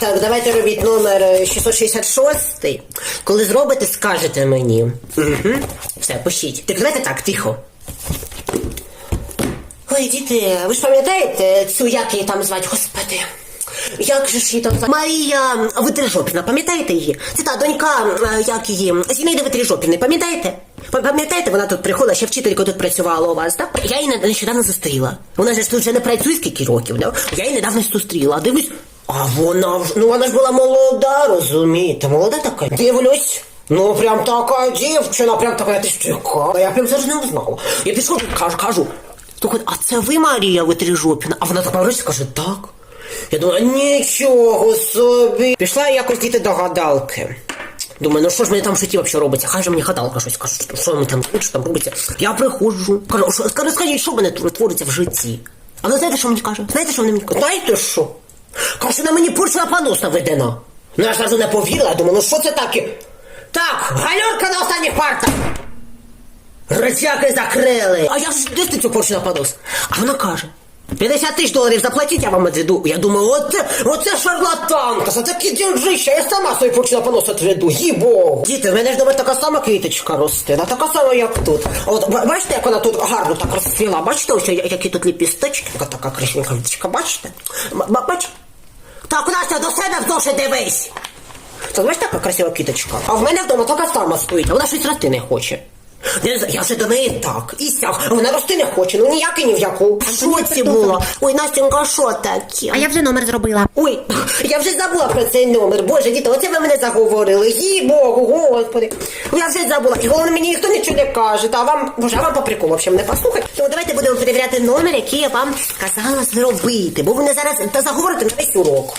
так, давайте робіть номер е, 666. Коли зробите, скажете мені. Угу. Все, пишіть. Так давайте так, тихо. Ой, діти, ви ж пам'ятаєте цю, як її там звати, господи? Як же ж її там звати? Марія Витрижопіна, пам'ятаєте її? Це та донька, е, як її, Зінаїди Витрижопіни, пам'ятаєте? Пам- Пам'ятаєте, вона тут приходила, ще вчителькою тут працювала у вас, так? Я її не- нещодавно зустріла. Вона ж тут вже не працює скільки років, да? Я її недавно зустріла. Дивлюсь, а вона ж, ну вона ж була молода, розумієте, молода така. Дивлюсь. Ну, прям така дівчина, прям така, ти що, яка? Я прям завжди не узнала. Я пішов, кажу, кажу, слухай, а це ви Марія Витрижопіна? А вона так повернувся, каже, так. Я думаю, нічого собі. Пішла я якось діти до гадалки. Думаю, ну що ж мені там в житті взагалі робиться? Хай же мені гадалка щось каже, що- що мені там, що там робиться. Я приходжу, кажу, скажіть, що мене твориться в житті? А ви знаєте, що мені каже? Знаєте, що вона мені каже? Знаєте що? Каже, на мені пульсна понос наведена. Ну я ж зразу не повірила, думаю, ну що це таке? Так, гальорка на останніх партах. Речаки закрили. А як ж де ти цю порчу понос? А вона каже. 50 тисяч доларів заплатіть, я вам відведу. Я думаю, оце, оце шарлатанка, за такі дівжища, я сама свою порчу понос відведу, їй-богу. Діти, в мене ж дома така сама квіточка росте, така сама, як тут. От бачите, як вона тут гарно так розцвіла? Бачите, ось які тут ліпісточки, така красивенька квіточка, бачите? М- м- Бач? Так, Настя, до себе вдовше дивись. Це знаєш така красива кіточка? А в мене вдома така сама стоїть, а вона щось рости не хоче. Я, я вже до неї так, і сяк, вона рости не хоче, ну ніяк і ні в яку. Що це було? Ой, Настенька, що таке? А я вже номер зробила. Ой, я вже забула про цей номер. Боже, діти, оце ви мене заговорили. Їй Богу, господи. Ну, Я вже забула. І головне, мені ніхто нічого не каже. Та вам, боже, а вам по приколу взагалі мене послухай. То давайте будемо перевіряти номер, який я вам сказала зробити. Бо ви мене зараз та заговорите на весь урок.